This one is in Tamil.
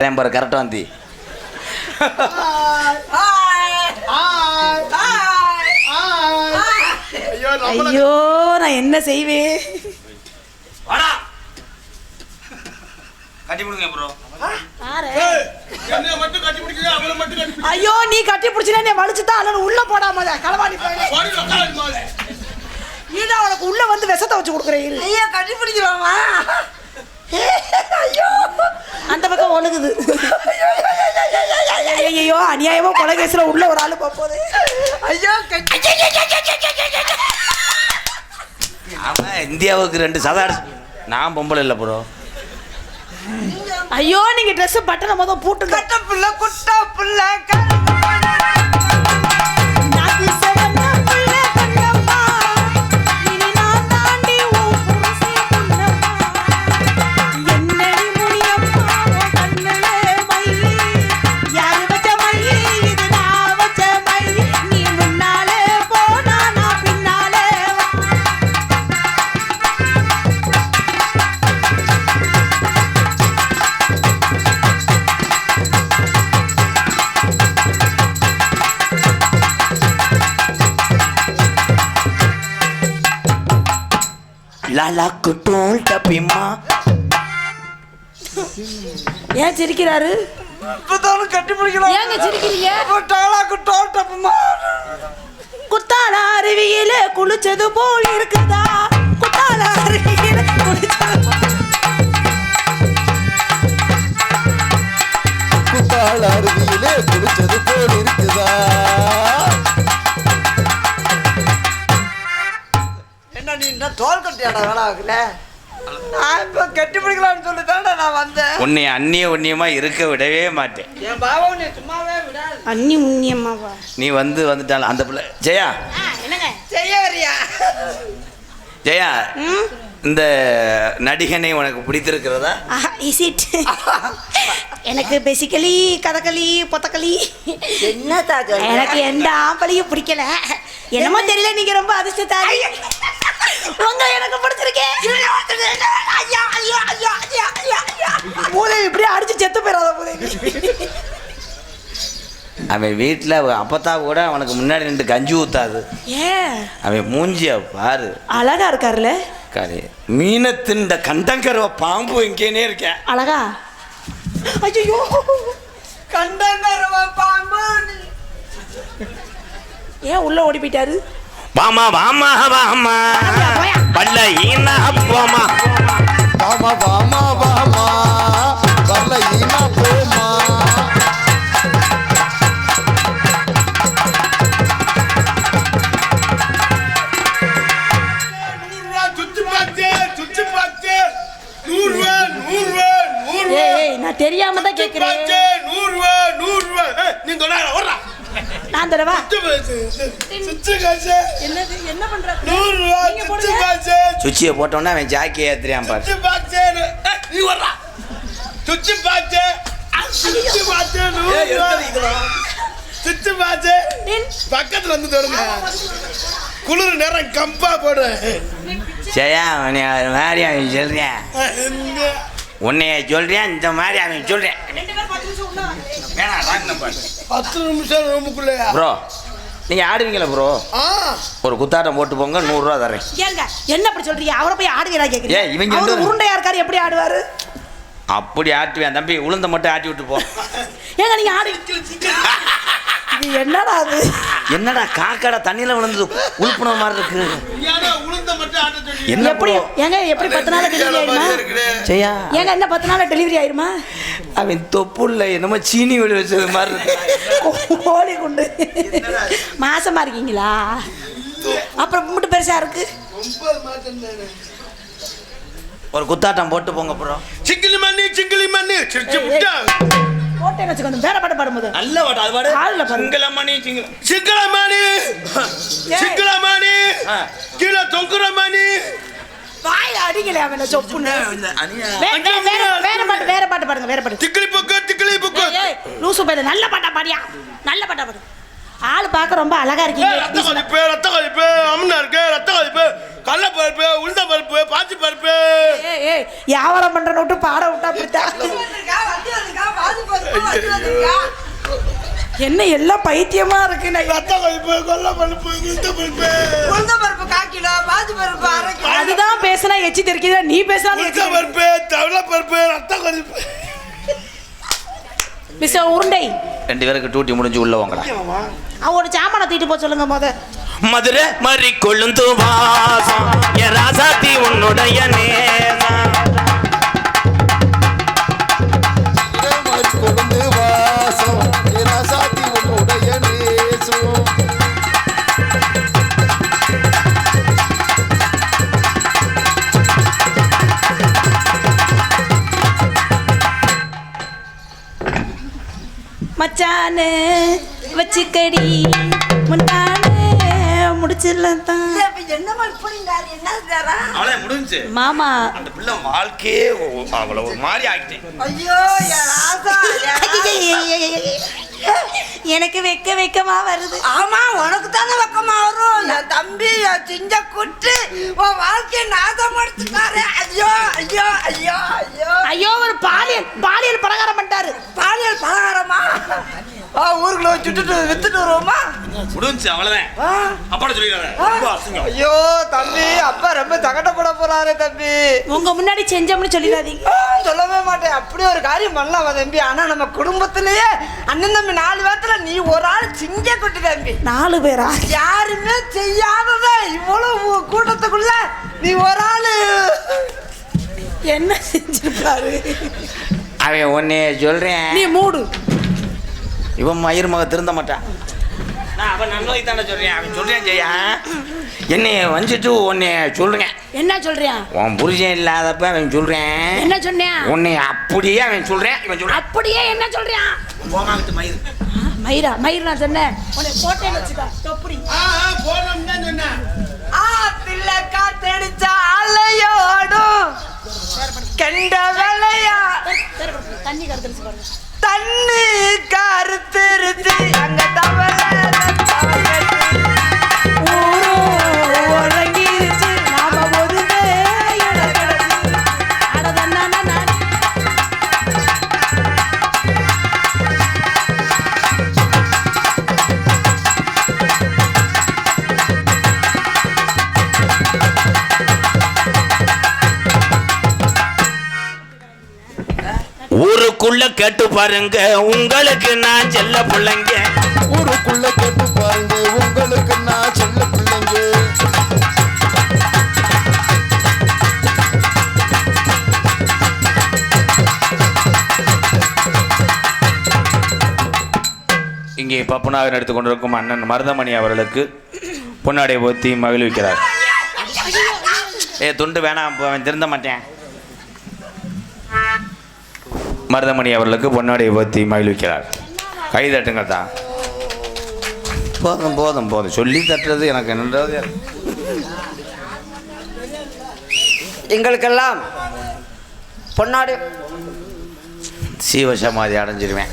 பாரு கரெக்டாக வந்து. ஐயோ நான் என்ன செய்வேன். ஐயோ நீ கட்டி பிடிச்சினா நீ வலிச்சு தான் அல்லது உள்ள போடாம களவாடி. ஈடா உனக்கு உள்ள வந்து விஷத்தை வச்சு கொடுக்குறேன். ஐயா கட்டி பிடிக்கிறாமா? ஐயோ. அந்த பக்கம் ஒழுகுது ஐயோ அநியாயமா கொலை கேஸ்ல உள்ள ஒரு ஆளு போகுது ஐயோ ஆமாம் இந்தியாவுக்கு ரெண்டு சதா அடிச்சு நான் பொம்பளை இல்லை ப்ரோ ஐயோ நீங்க ட்ரெஸ் பட்டனை மொதல் போட்டு கட்ட புள்ள குட்ட புள்ள லாலா குட்டோல் டப்பிம்மா ஏன் சிரிக்கிறாரு? இப்பதானும் கட்டி பிடிக்கலாம் ஏங்க சிரிக்கிறீங்க? டாலா குட்டோல் டப்புமா குத்தால அருவியில குளிச்சது போல் இருக்குதா? குத்தால அருவியில குளிச்சது போல் குத்தாள் அருவியிலே குளிச்சது போல் இருக்குதா? என்ன நீ என்ன தோல் கட்டியாடா வேலை ஆகுல நான் இப்ப கட்டி பிடிக்கலாம்னு சொல்லி நான் வந்தேன். உன்னை அந்நிய உன்னியமா இருக்க விடவே மாட்டேன். என் பாவம் நீ சும்மாவே விடாது. அண்ணி முன்னியம்மாவா நீ வந்து வந்துட்டால அந்த பிள்ளை ஜெயா. என்னங்க? செய்ய வரியா? ஜெயா இந்த நடிகனை உனக்கு பிடித்திருக்கிறதா? இஸ் இட் எனக்கு பேசிக்கலி கதகளி பொத்தக்களி என்ன தாக்க எனக்கு எந்த ஆம்பளையும் பிடிக்கல. என்னமோ தெரியல நீங்க ரொம்ப அதிர்ஷ்டத்தாரி. உங்க எனக்கு பிடிச்சிருக்கேன் ஐயா, ஐயா, ஐயா, ஐயா, ஐயா, ஐயா. மூதேவி இப்படியே அடிச்சு செத்து போயிடாத மூதேவி அவன் வீட்டில் அப்பத்தா கூட அவனுக்கு முன்னாடி நின்று கஞ்சி ஊத்தாது. ஏன்? அவன் மூஞ்சிய பாரு. அழகா இருக்காருல்ல காரி மீனை திண்ட கண்டங்கரவ பாம்பு எங்கேனே இருக்கேன். அழகா? ஐயோ கண்டங்கரவ பாம்பு. ஏன் உள்ள ஓடி போயிட்டாரு? வாமா வாமா வாமா. பல்ல ஈனா போமா வாமா வாமா. வாமா வரல ஈனா போமா தெரியாம தான் கேக்குறேன். நூறுரூவா, நூறுரூவா. ஏய், நீ ஓடுறா. நான் தரவா? என்ன பண்ற. சுச்சியை போட்டோன்னே அவன் ஜாக்கி ஏத்துறியான் பாரு. நீ பார்த்து, சுத்தி பார்த்து, நூறுரூவா. சுத்தி பார்த்து. பக்கத்துல வந்து தொடுங்க. குளிர் நேரம் கம்பா போடு. ஜெயா அவனை ஒரு மாதிரி அவன் சொல்றேன் உன்னைய சொல்றேன் இந்த மாதிரி அவன் சொல்றேன். பத்து நிமிஷம் ரூமுக்குள்ள ப்ரோ நீங்கள் ஆடுவீங்களா ப்ரோ? ஒரு குத்தாட்டம் போட்டு போங்க நூறுரூவா தரேன் ஏங்க என்ன அப்படி சொல்றீங்க? அவரை போய் ஆடுவீரா கேக்குறீங்க? இவங்க உருண்டையா இருக்காரு எப்படி ஆடுவாரு? அப்படி ஆட்டுவேன் தம்பி உளுந்த மட்டும் ஆட்டி விட்டு போ. ஏங்க நீங்க ஆடு இது என்னடா அது? என்னடா காக்காடா தண்ணியில் விழுந்து உழுப்புன மாதிரி இருக்கு. எப்படி? ஏங்க எப்படி பத்து நாள் டெலிவரி ஆயிருமா? ஜெயா. ஏங்க என்ன பத்து நாள் டெலிவரி ஆயிருமா? அவன் தொப்புள்ள என்னமோ சீனி வெடி வச்சது மாதிரி கோழி குண்டு. மாசமா இருக்கீங்களா? அப்புறம் மட்டும் பெருசா இருக்கு. ஒரு குத்தாட்டம் போட்டு போங்க ப்ரோ சிங்கிளி மண்ணி சிங்கிளி மண்ணி. போட்டேன்னு வச்சுக்கணும் வேற பாட்டு பாடும்போது. நல்ல வாட்டா அது பாடு. ஆள்ல பாரு. சிங்கள மணி சிங்கள சிங்கள மணி சிங்கள மணி ஆ. கீழே தொங்குற மணி வாயில அடிக்கல அவன சொப்புன்னு? வேற வேற பாட்டு வேற பாட்டு பாடுங்க வேற பாட்டு. திக்கிளி புக்கு திக்கிளி புக்கு. லூசு பையல நல்ல பாட்டா பாடியா? நல்ல பாட்டா பாடு. ஆள் பார்க்க ரொம்ப அழகா இருக்கீங்க. ரத்த கொதிப்பு ரத்த கொதிப்பு அம்மனா இருக்கு ரத்த கொதிப்பு. கடல பருப்பு உளுந்த பருப்பு பாசி பருப்பு. ஏய் ஏய் வியாபாரம் பண்ற விட்டு பாட விட்டா அப்படித்தான். என்ன எல்லாம் பைத்தியமா இருக்கு ரத்த பருப்பு கொல்ல பருப்பு உளுந்த பருப்பு. உளுந்த பருப்பு கால் கிலோ பாசி பருப்பு அரை அதுதான் பேசினா எச்சி தெரிக்கிறதா நீ பேசினா உளுந்த பருப்பு தவளை பருப்பு ரத்த பருப்பு மிஸ்டர் உருண்டை. ரெண்டு பேருக்கு டூட்டி முடிஞ்சு உள்ள வாங்கடா. அவனோட சாமான தூக்கிட்டு போக சொல்லுங்க முத. மதுரை மறி கொழுந்து வாசம். என் ராசாத்தி உன்னுடைய மலர் கொழுந்து வாசம். ராசாத்தி உன்னுடைய நேசம். மச்சானு வச்சுக்கடி. முன்னானு முடிச்சிடலாம் தான்? அவளே முடிஞ்சு. மாமா. அந்த பிள்ளை வாழ்க்கையே ஒரு மாதிரி ஆக்கிட்டேன். ஐயோ. எனக்கு வெக்க வெக்கமா வருது. ஆமா உனக்கு தானே வெக்கமா வரும். என் தம்பி சிஞ்ச குட்டு உன் வாழ்க்கையை நாசம் எடுத்துட்டாரு ஐயோ ஐயோ ஐயோ ஐயோ. ஐயோ ஒரு பாலியல் பாலியல் பலகாரம் பண்ணிட்டாரு. பாலியல் பலகாரமா? ஆ, ஊருக்குள்ள சுட்டுட்டு வித்துட்டு வருவோமா? முடிஞ்சு அவ்வளவுதான். ரொம்ப அசிங்கம். ஐயோ தம்பி அப்பா ரொம்ப சங்கடப்பட போறாரு தம்பி. உங்க முன்னாடி செஞ்சோம்னு சொல்லிடாதீங்க. சொல்லவே மாட்டேன். அப்படி ஒரு காரியம் பண்ணலாம் தம்பி. ஆனா நம்ம குடும்பத்திலேயே அண்ணன் தம்பி நாலு பேர்த்துல நீ ஒரு ஆள் சிங்க குட்டி தம்பி. நாலு பேரா? யாருமே செய்யாதத இவ்வளவு கூட்டத்துக்குள்ள நீ ஒரு ஆளு. என்ன செஞ்சிருப்பாரு? அவன் உன்னைய சொல்றேன். நீ மூடு. இவன் மயிர் மக திருந்த மாட்டான். நான் அவன் நன்மைக்கு தானே சொல்றேன். அவன் சொல்றேன் ஜெயா. என்னைய வஞ்சிட்டு உன்னைய சொல்றேன். என்ன சொல்றியா? உன் புருஷன் இல்லாதப்ப அவன் சொல்றேன். என்ன சொன்னியா? உன்னை அப்படியே அவன் சொல்றேன் இவன் சொல்றான். அப்படியே என்ன சொல்றியா? போமாவிட்டு மயிர் மயிரா? மயிர் நான் சொன்னேன். உன்னை போட்டேன்னு வச்சுக்கோ. தொப்புரி போனோம் தான் சொன்னேன். ஆத்துல காத்தடிச்சா அலையோடும். கெண்ட வெள்ளையா தண்ணி கருத்துச்சு பாருங்க. தண்ணி கருத்திருச்சு அங்க தவளை ஊருக்குள்ள கேட்டு பாருங்க உங்களுக்கு நான் செல்ல பிள்ளைங்க. ஊருக்குள்ள கேட்டு பாருங்க உங்களுக்கு நான் செல்ல பிள்ளைங்க. இங்கே பப்புனாக எடுத்துக் கொண்டிருக்கும் அண்ணன் மருதமணி அவர்களுக்கு பொன்னாடை ஊத்தி மகிழ்விக்கிறார். ஏ துண்டு வேணாம் திருந்த மாட்டேன். மருதமணி அவர்களுக்கு பொன்னாடை உபத்தி மகிழ்விக்கிறார். கை தட்டுங்க தான் போதும் போதும் போதும். சொல்லி தட்டுறது எனக்கு என்னன்றது எங்களுக்கெல்லாம் பொன்னாடி சீவசமாதி அடைஞ்சிருவேன்.